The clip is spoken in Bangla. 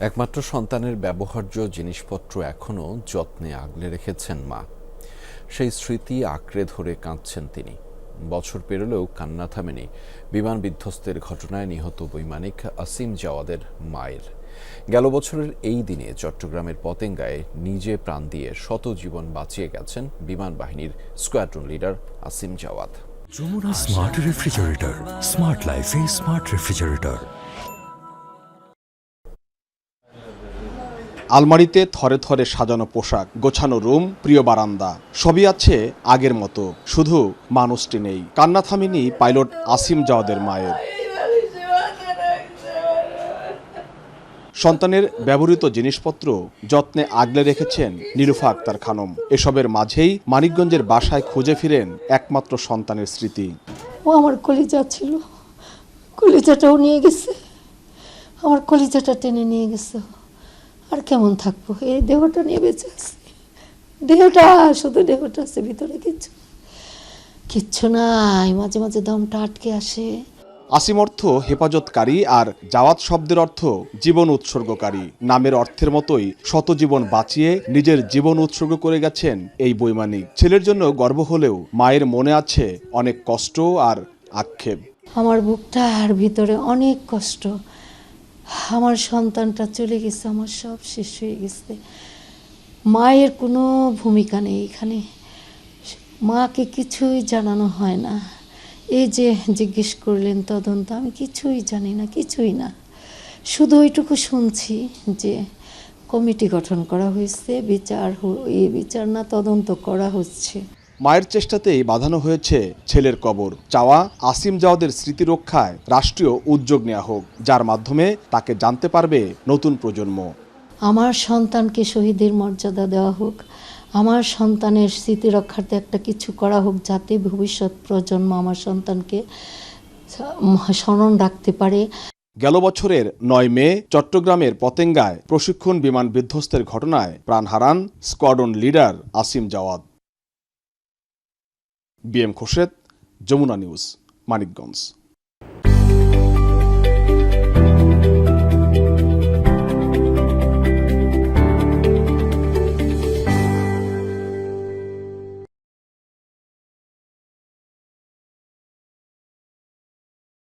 একমাত্র সন্তানের ব্যবহার্য জিনিসপত্র এখনও যত্নে আগলে রেখেছেন মা। সেই স্মৃতি আঁকড়ে ধরে কাঁদছেন তিনি। বছর পেরোলেও কান্না থামেনি। বিমান বিধ্বস্তের ঘটনায় নিহত বৈমানিক আসিম জাওয়াদের মায়ের। গেল বছরের এই দিনে চট্টগ্রামের পতেঙ্গায় নিজে প্রাণ দিয়ে শত জীবন বাঁচিয়ে গেছেন বিমান বাহিনীর squadron leader Asim Jawad Jamuna smart refrigerator, smart লাইফে স্মার্ট রেফ্রিজারেটর। আলমারিতে থরে থরে সাজানো পোশাক, গোছানো রুম, প্রিয় বারান্দা। সবই আছে আগের মতো। শুধু মানুষটি নেই। কান্না থামিনি পাইলট আসিম জাওয়াদের মায়ের। সন্তানের ব্যবহৃত জিনিসপত্র যত্নে আগলে রেখেছেন নিরুফা আক্তার খানম। এসবের মাঝেই মানিকগঞ্জের বাসায় খুঁজে ফিরেন একমাত্র সন্তানের স্মৃতি। ও আমার কলিজা ছিল। কলিজাটাও নিয়ে গেছে। আমার কলিজাটা টেনে নিয়ে গেছে। আর কেমন থাকব? এই দেহটা নিয়ে বেঁচে আছে। দেহটা শুধু দেহটা আছে ভিতরে কিচ্ছু কিচ্ছু নাই মাঝে মাঝে দমটা আটকে আসে। আসিম অর্থ হেফাজতকারী আর জাওয়াত শব্দের অর্থ জীবন উৎসর্গকারী। নামের অর্থের মতোই শত জীবন বাঁচিয়ে নিজের জীবন উৎসর্গ করে গেছেন এই বৈমানিক। ছেলের জন্য গর্ব হলেও মায়ের মনে আছে অনেক কষ্ট আর আক্ষেপ। আমার বুকটা আর ভিতরে অনেক কষ্ট। আমার সন্তানটা চলে গেছে, আমার সব শেষ হয়ে গেছে। মায়ের কোনো ভূমিকা নেই এখানে। মাকে কিছুই জানানো হয় না। এই যে জিজ্ঞেস করলেন তদন্ত, আমি কিছুই জানি না, কিছুই না। শুধু ওইটুকু শুনছি যে কমিটি গঠন করা হয়েছে, বিচার এই বিচার না, তদন্ত করা হচ্ছে। মায়ের চেষ্টাতেই বাঁধানো হয়েছে ছেলের কবর। চাওয়া আসিম জাওয়াদের স্মৃতি রক্ষায় রাষ্ট্রীয় উদ্যোগ নেওয়া হোক যার মাধ্যমে তাকে জানতে পারবে নতুন প্রজন্ম। আমার সন্তানকে শহীদের মর্যাদা দেওয়া হোক আমার সন্তানের স্মৃতি রক্ষার্থে একটা কিছু করা হোক যাতে ভবিষ্যৎ প্রজন্ম আমার সন্তানকে স্মরণ রাখতে পারে। গেল বছরের নয় মে চট্টগ্রামের পতেঙ্গায় প্রশিক্ষণ বিমান বিধ্বস্তের ঘটনায় প্রাণ হারান squadron leader Asim Jawad. BM Khorshed Jamuna news Manikganj